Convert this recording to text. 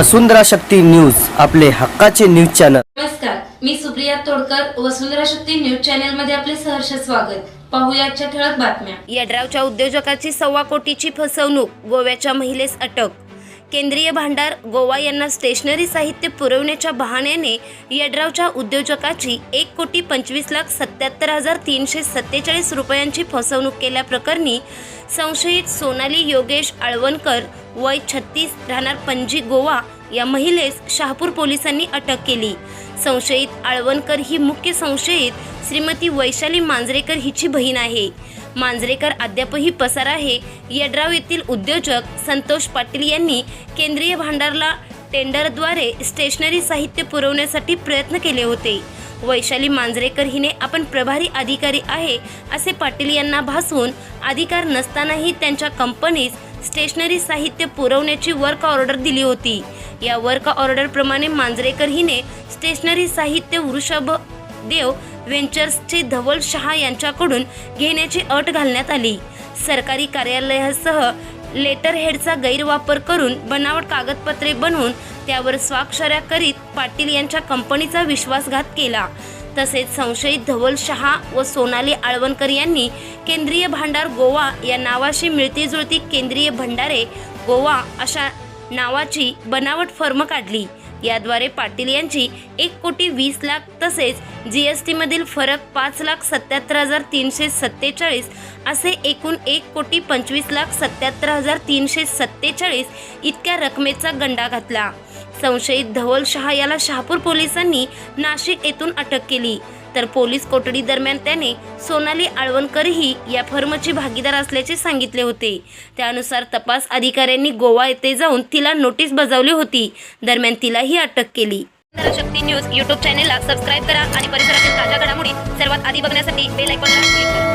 वसुंधरा Shakti news आपले हक्काचे news channel. नमस्कार मी सुप्रिया तोडकर वसुंधरा शक्ती न्यूज चॅनलमध्ये आपले सहर्ष स्वागत. पाहूया आजच्या ठळक बातम्या. यड्रावच्या उद्योजकाची सव्वा कोटीची फसवणूक गोव्याच्या महिलेस अटक. केंद्रीय भांडार गोवा यांना स्टेशनरी साहित्य पुरवण्याच्या बहाण्याने यड्रावच्या उद्योजकाची एक कोटी पंचवीस लाख सत्याहत्तर हजार तीनशे सत्तेचाळीस रुपयांची फसवणूक केल्याप्रकरणी संशयित सोनाली योगेश आळवणकर वय छत्तीस राहणार पणजी गोवा या महिलेस शहापूर पोलिसांनी अटक केली. संशयित आळवणकर ही मुख्य संशयित श्रीमती वैशाली मांजरेकर हिची बहीण आहे. मांजरेकर अद्यापही पसार आहे. यड्राव येथील उद्योजक संतोष पाटील यांनी केंद्रीय भांडारला टेंडरद्वारे स्टेशनरी साहित्य पुरवण्यासाठी प्रयत्न केले होते. वैशाली मांजरेकर हिने आपण प्रभारी अधिकारी आहे असे पाटील यांना भासवून अधिकार नसतानाही त्यांच्या कंपनीस स्टेशनरी साहित्य पुरवण्याची वर्क ऑर्डर दिली होती. या वर्क ऑर्डरप्रमाणे मांजरेकर हिने स्टेशनरी साहित्य वृषभ देव व्हेंचर्सचे धवल शहा यांच्याकडून घेण्याची अट घालण्यात आली. सरकारी कार्यालयासह लेटरहेडचा गैरवापर करून बनावट कागदपत्रे बनवून त्यावर स्वाक्षऱ्या करीत पाटील यांच्या कंपनीचा विश्वासघात केला. तसेच संशयित धवल शहा व सोनाली आळवणकर यांनी केंद्रीय भांडार गोवा या नावाशी मिळती जुळती केंद्रीय भंडारे गोवा अशा नावाची बनावट फर्म काढली. याद्वारे पाटील यांची एक कोटी वीस लाख तसेच जी एस टीमधील फरक पाच लाख सत्याहत्तर हजार तीनशे सत्तेचाळीस असे एकूण एक कोटी पंचवीस लाख सत्याहत्तर हजार तीनशे सत्तेचाळीस इतक्या रकमेचा गंडा घातला. संशयित धवल शहा याला शहापूर पोलिसांनी नाशिक येथून अटक केली. तर पोलीस कोठडी दरम्यान त्याने सोनाली आळवणकरही या फर्मची भागीदार असल्याचे सांगितले होते. त्यानुसार तपास अधिकाऱ्यांनी गोवा येथे जाऊन तिला नोटीस बजावली होती. दरम्यान तिलाही अटक केली. शक्ती न्यूज यूट्यूब चॅनेलला सबस्क्राईब करा आणि परिसरातील ताज्या घडामोडी सर्वात आधी बघण्यासाठी बेल आयकॉनला क्लिक करा.